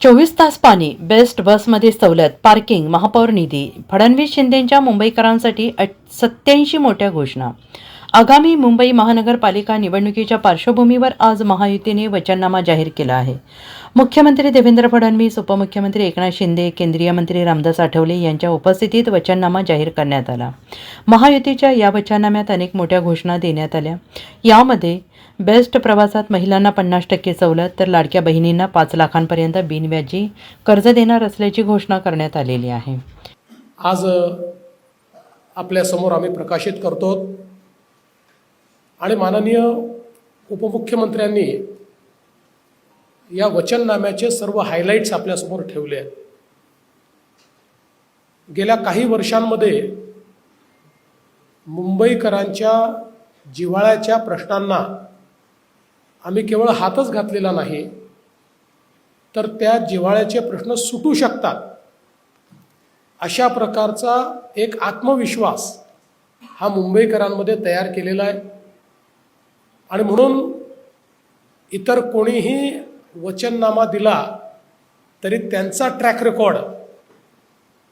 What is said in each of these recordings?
चोवीस तास पाणी बेस्ट बसमध्ये सवलत पार्किंग महापौर निधी फडणवीस शिंदेंच्या मुंबईकरांसाठी सत्याऐंशी मोठ्या घोषणा आगामी मुंबई महानगरपालिका निवडणुकीच्या पार्श्वभूमीवर आज महायुतीने वचननामा जाहीर केला आहे. मुख्यमंत्री देवेंद्र फडणवीस उपमुख्यमंत्री एकनाथ शिंदे केंद्रीय मंत्री रामदास आठवले यांच्या उपस्थितीत वचननामा जाहीर करण्यात आला. महायुतीच्या या वचननाम्यात अनेक मोठ्या घोषणा देण्यात आल्या. यामध्ये बेस्ट प्रवासात महिलांना पन्नास टक्के सवलत तर लाडक्या बहिणींना पाच लाखांपर्यंत बिनव्याजी कर्ज देणार असल्याची घोषणा करण्यात आलेली आहे. आज आपल्यासमोर आम्ही प्रकाशित करतो आणि माननीय उपमुख्यमंत्र्यांनी या वचननाम्याचे सर्व हायलाईट्स आपल्यासमोर ठेवले आहेत. गेल्या काही वर्षांमध्ये मुंबईकरांच्या जिव्हाळ्याच्या प्रश्नांना आम्ही केवळ हातच घातलेला नाही तर त्या जिव्हाळ्याचे प्रश्न सुटू शकतात. अशा प्रकारचा एक आत्मविश्वास हा मुंबईकरांमध्ये तयार केलेला आहे. आणि म्हणून इतर कोणीही वचननामा दिला तरी त्यांचा ट्रॅक रेकॉर्ड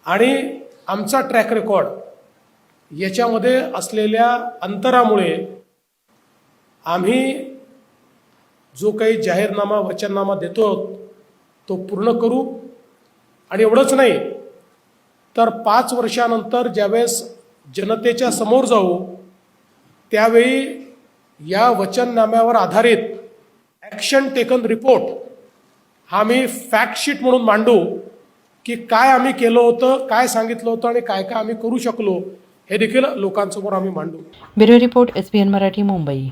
आणि आमचा ट्रॅक रेकॉर्ड याच्यामध्ये असलेल्या अंतरामुळे आम्ही जो काही जाहीरनामा वचननामा देतो तो पूर्ण करू. आणि एवढंच नाही तर पाच वर्षानंतर ज्यावेळेस जनतेच्या समोर जाऊ त्यावेळी या वचननाम्यावर आधारित ॲक्शन टेकन रिपोर्ट हा मी फॅक्ट शीट म्हणून मांडू की काय आम्ही केलं होतं काय सांगितलं होतं आणि काय काय आम्ही करू शकलो हे देखील लोकांसमोर आम्ही मांडू. Bureau report S P N Marathi Mumbai.